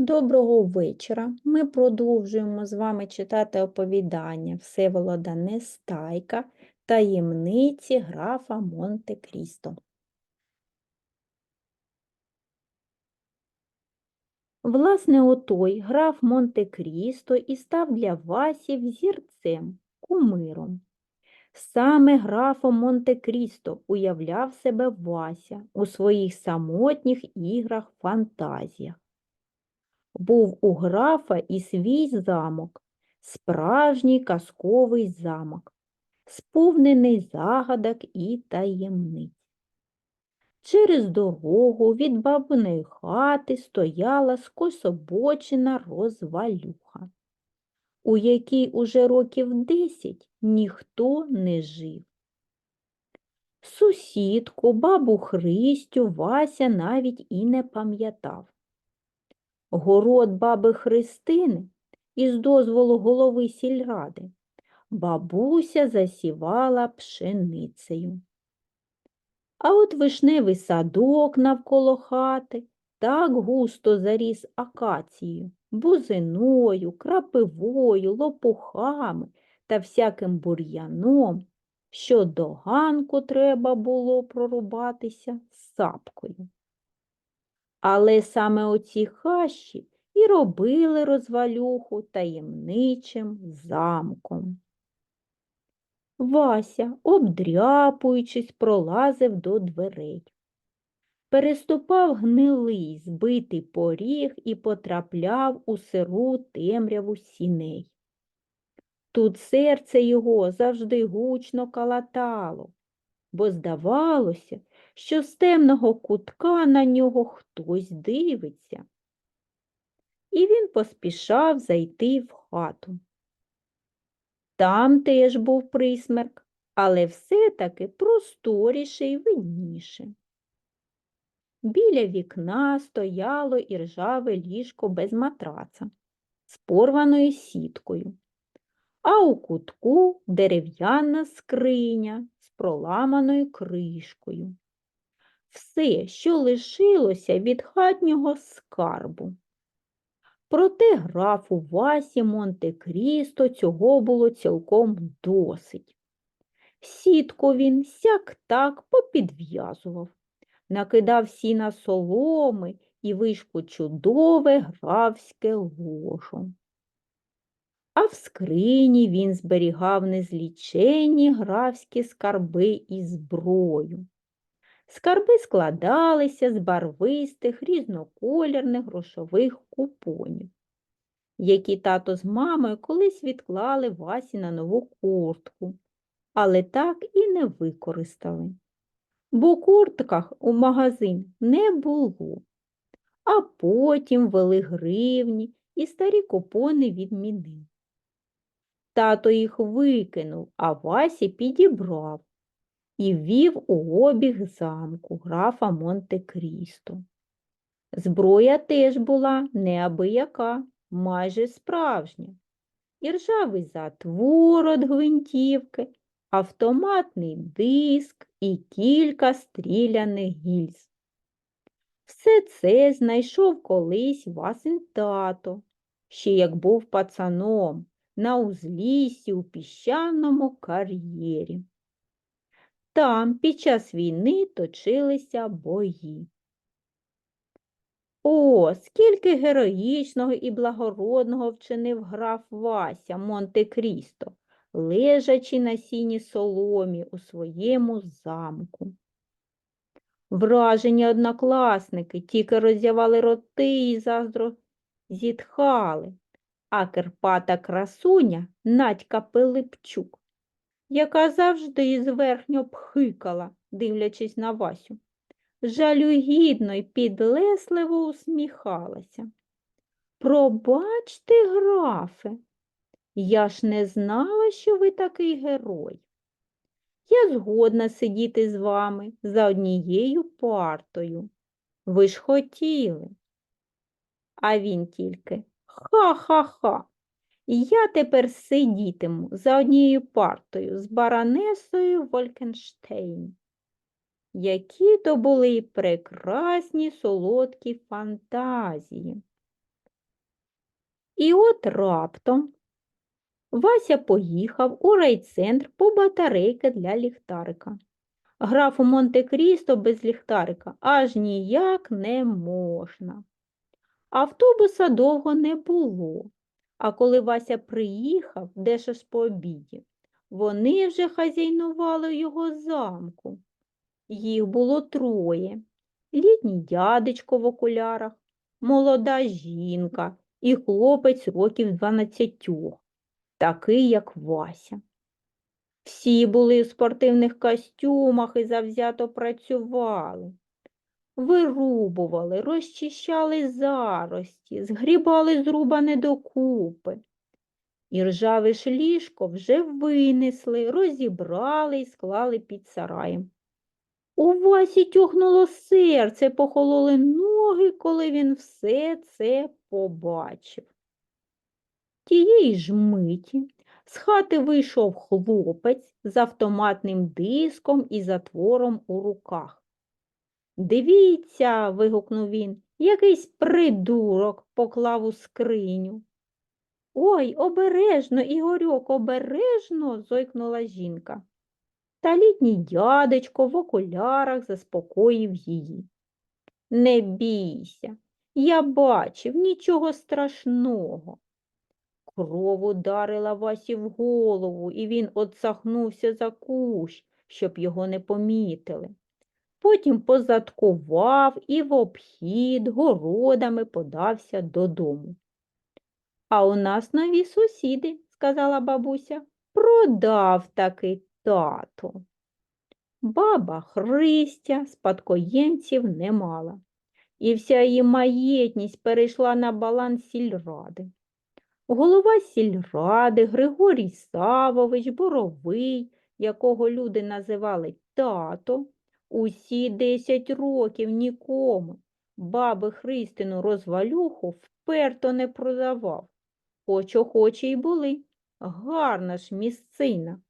Доброго вечора. Ми продовжуємо з вами читати оповідання Всеволода Нестайка таємниці графа Монте-Крісто. Власне, отой граф Монте-Крісто і став для Васі взірцем, кумиром. Саме графом Монте-Крісто уявляв себе Вася у своїх самотніх іграх фантазіях. Був у графа і свій замок, справжній казковий замок, сповнений загадок і таємниць. Через дорогу від бабиної хати стояла скособочена розвалюха, у якій уже років десять ніхто не жив. Сусідку, бабу Христю Вася навіть і не пам'ятав. Город баби Христини із дозволу голови сільради бабуся засівала пшеницею. А от вишневий садок навколо хати так густо заріс акацією, бузиною, крапивою, лопухами та всяким бур'яном, що до ганку треба було прорубатися сапкою. Але саме оці хащі і робили розвалюху таємничим замком. Вася, обдряпуючись, пролазив до дверей. Переступав гнилий, збитий поріг і потрапляв у сиру темряву сіней. Тут серце його завжди гучно калатало, бо здавалося, що з темного кутка на нього хтось дивиться. І він поспішав зайти в хату. Там теж був присмерк, але все-таки просторіше й видніше. Біля вікна стояло і ржаве ліжко без матраца з порваною сіткою, а у кутку дерев'яна скриня з проламаною кришкою. Все, що лишилося від хатнього скарбу. Проте графу Васі Монте-Крісто цього було цілком досить. Сітку він сяк так попідв'язував, накидав сіна соломи і вишку чудове графське ложо. А в скрині він зберігав незліченні графські скарби і зброю. Скарби складалися з барвистих різнокольорних грошових купонів, які тато з мамою колись відклали Васі на нову куртку, але так і не використали. Бо куртках у магазин не було, а потім вели гривні і старі купони відмінив. Тато їх викинув, а Васі підібрав і ввів у обіг замку графа Монте-Крісто. Зброя теж була неабияка, майже справжня. Іржавий затвор від гвинтівки, автоматний диск і кілька стріляних гільз. Все це знайшов колись Васин тато, ще як був пацаном на узліссі у піщаному кар'єрі. Там під час війни точилися бої. О, скільки героїчного і благородного вчинив граф Вася Монте-Крісто, лежачи на сіні соломі у своєму замку. Вражені однокласники тільки роззявали роти і заздро зітхали, а Керпата красуня Надька Пилипчук яка завжди зверхньо пхикала, дивлячись на Васю. Жалюгідно й підлесливо усміхалася. Пробачте, графе, я ж не знала, що ви такий герой. Я згодна сидіти з вами за однією партою. Ви ж хотіли. А він тільки ха-ха-ха. Я тепер сидітиму за однією партою з баронесою Волькенштейн. Які то були прекрасні солодкі фантазії. І от раптом Вася поїхав у райцентр по батарейки для ліхтарика. Графу Монте-Крісто без ліхтарика аж ніяк не можна. Автобуса довго не було, а коли Вася приїхав, де ж по обіді, вони вже хазяйнували його замку. Їх було троє. Літній дядечко в окулярах, молода жінка і хлопець років дванадцятьох, такий, як Вася. Всі були в спортивних костюмах і завзято працювали. Вирубували, розчищали зарості, згрібали зрубане докупи. І ржаве ж ліжко вже винесли, розібрали і склали під сараєм. У Васі тьохнуло серце, похололи ноги, коли він все це побачив. Тієї ж миті з хати вийшов хлопець з автоматним диском і затвором у руках. Дивіться, вигукнув він, якийсь придурок поклав у скриню. Ой, обережно, Ігорьок, обережно, зойкнула жінка. Та літній дядечко в окулярах заспокоїв її. Не бійся, я бачив нічого страшного. Кров ударила Васі в голову, і він отсахнувся за кущ, щоб його не помітили. Потім позадкував і в обхід городами подався додому. А у нас нові сусіди, сказала бабуся, продав таки тато. Баба Христя спадкоємців не мала, і вся її маєтність перейшла на баланс сільради. Голова сільради Григорій Савович Боровий, якого люди називали тато, усі десять років нікому баби Христину розвалюху вперто не продавав, хоч охочі й були, гарна ж місцина.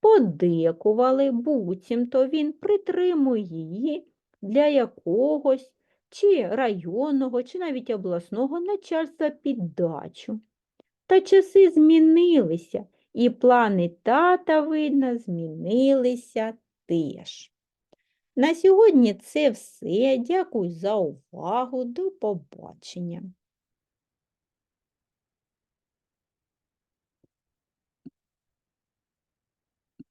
Подекували, буцімто він притримує її для якогось чи районного, чи навіть обласного начальства під дачу. Та часи змінилися, і плани тата, видно, змінилися теж. На сьогодні це все. Дякую за увагу. До побачення.